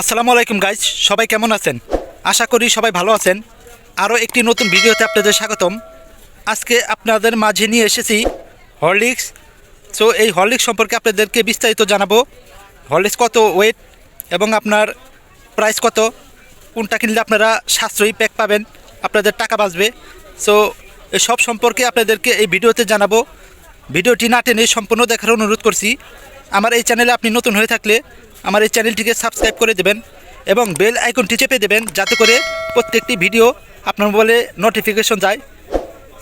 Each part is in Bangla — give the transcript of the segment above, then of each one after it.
আসসালামু আলাইকুম গাইজ সবাই কেমন আছেন? আশা করি সবাই ভালো আছেন। আরও একটি নতুন ভিডিওতে আপনাদের স্বাগতম। আজকে আপনাদের মাঝে নিয়ে এসেছি হরলিক্স সো এই হরলিক্স সম্পর্কে আপনাদেরকে বিস্তারিত জানাব। হরলিক্স কত ওয়েট এবং আপনার প্রাইস কত? কোনটা কিনলে আপনারা সাশ্রয়ী প্যাক পাবেন? আপনাদের টাকা বাঁচবে। সো সব সম্পর্কে আপনাদেরকে এই ভিডিওতে জানাব। ভিডিওটি না টেনে সম্পূর্ণ দেখার অনুরোধ করছি। আমার এই চ্যানেলে আপনি নতুন হয়ে থাকলে আমার এই চ্যানেলটিকে সাবস্ক্রাইব করে দেবেন এবং বেল আইকনটি চেপে দেবেন যাতে করে প্রত্যেকটি ভিডিও আপনার মোবাইলে নোটিফিকেশন যায়।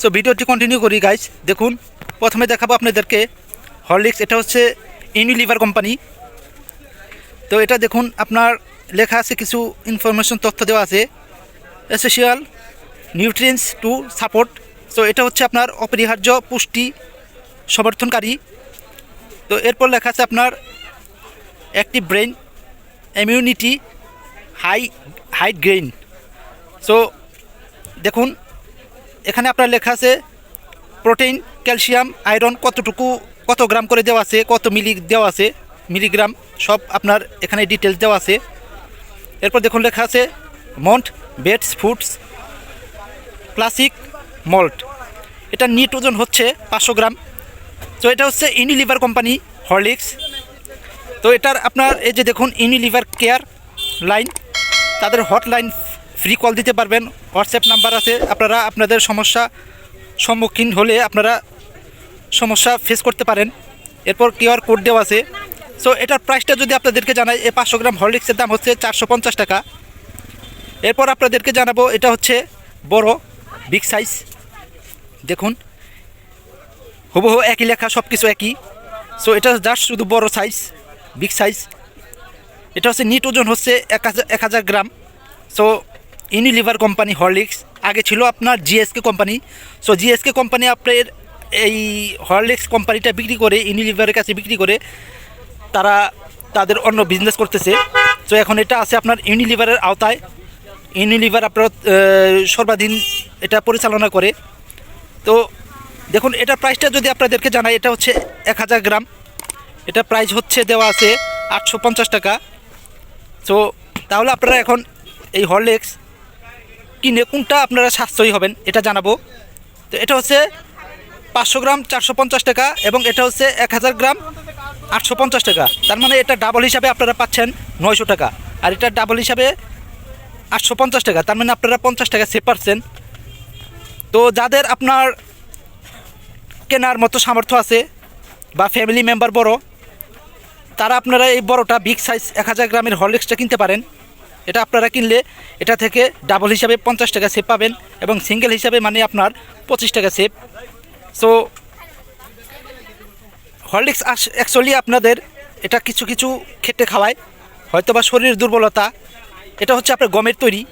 সো ভিডিওটি কন্টিনিউ করি গাইজ দেখুন, প্রথমে দেখাবো আপনাদেরকে হরলিক্স এটা হচ্ছে ইউনিলিভার কোম্পানি তো এটা দেখুন, আপনার লেখা আছে, কিছু ইনফরমেশন তথ্য দেওয়া আছে। Essential nutrients to support so এটা হচ্ছে আপনার অপরিহার্য পুষ্টি সমর্থনকারী। তো এরপর লেখা আছে আপনার active brain immunity high height grain so দেখুন, এখানে আপনার লেখা আছে প্রোটিন ক্যালসিয়াম আয়রন কতটুকু, কত গ্রাম করে দেওয়া আছে, কত মিলি দেওয়া আছে মিলিগ্রাম সব আপনার এখানে ডিটেলস দেওয়া আছে। এরপর দেখুন লেখা আছে mont bates foods classic malt এটা নিট ওজন হচ্ছে পাঁচশো গ্রাম। তো এটা হচ্ছে ইউনিলিভার কোম্পানি হরলিক্স তো এটার আপনার এই যে দেখুন ইউনিলিভার কেয়ার লাইন তাদের হটলাইন ফ্রি কল দিতে পারবেন। হোয়াটসঅ্যাপ নাম্বার আছে। আপনারা আপনাদের সমস্যা সম্মুখীন হলে আপনারা সমস্যা ফেস করতে পারেন। এরপর কিউআর কোড দেওয়া আছে। সো এটার প্রাইসটা যদি আপনাদেরকে জানাই, এই পাঁচশো গ্রাম হরলিক্সের দাম হচ্ছে চারশো পঞ্চাশ টাকা। এরপর আপনাদেরকে জানাব, এটা হচ্ছে বড় বিগ সাইজ দেখুন, হুবহু একই লেখা সব কিছু একই। সো এটা জাস্ট শুধু বড় সাইজ বিগ সাইজ এটা হচ্ছে নিট ওজন হচ্ছে এক হাজার gram. So Unilever company Horlicks আগে ছিল আপনার GSK company so GSK company আপনার এই হরলিক্স কোম্পানিটা বিক্রি করে ইউনিলিভারের কাছে বিক্রি করে, তারা তাদের অন্য বিজনেস করতেছে। তো এখন এটা আছে আপনার ইউনিলিভারের আওতায়। ইউনিলিভার আপনার সর্বাধীন এটা পরিচালনা করে। তো, দেখুন, এটা প্রাইসটা যদি আপনাদেরকে জানাই, এটা হচ্ছে এক হাজার গ্রাম। এটা প্রাইস হচ্ছে দেওয়া আছে আটশো পঞ্চাশ টাকা। তো তাহলে আপনারা এখন এই হরলিক্স কিনে কোনটা আপনারা সাশ্রয়ী হবেন এটা জানাব। তো এটা হচ্ছে পাঁচশো গ্রাম চারশো পঞ্চাশ টাকা এবং এটা হচ্ছে এক হাজার গ্রাম আটশো পঞ্চাশ টাকা। তার মানে এটা ডাবল হিসাবে আপনারা পাচ্ছেন নয়শো টাকা। আর এটা ডাবল হিসাবে আটশো পঞ্চাশ টাকা। তার মানে আপনারা পঞ্চাশ টাকা সেভ পাচ্ছেন। তো যাদের আপনার কেনার মতো সামর্থ্য আছে বা ফ্যামিলি মেম্বার বড় তারা আপনারা এই বড়টা বিগ সাইজ এক হাজার গ্রামের হরলিক্সটা কিনতে পারেন। এটা আপনারা কিনলে এটা থেকে ডাবল হিসাবে পঞ্চাশ টাকা সেভ পাবেন এবং সিঙ্গেল হিসাবে মানে আপনার পঁচিশ টাকা সেভ সো হরলিক্স অ্যাকচুয়ালি আপনাদের এটা কিছু কিছু খেটে খাওয়ায় হয়তো বা শরীরের দুর্বলতা, এটা হচ্ছে আপনার গমের তৈরি।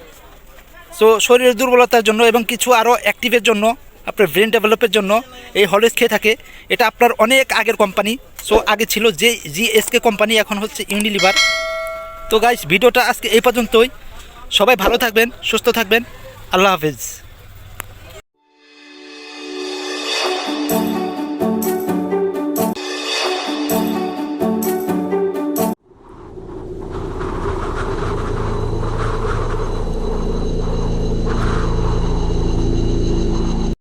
সো শরীরের দুর্বলতার জন্য এবং কিছু আরও অ্যাক্টিভের জন্য আপনার ব্রেন ডেভেলপের জন্য এই হরলিক্স খেয়ে থাকে। এটা আপনার অনেক আগের কোম্পানি সো আগে ছিল যে জিএসকে কোম্পানি এখন হচ্ছে ইউনিলিভার তো গাইস ভিডিওটা আজকে এই পর্যন্তই। সবাই ভালো থাকবেন, সুস্থ থাকবেন। আল্লাহ হাফিজ।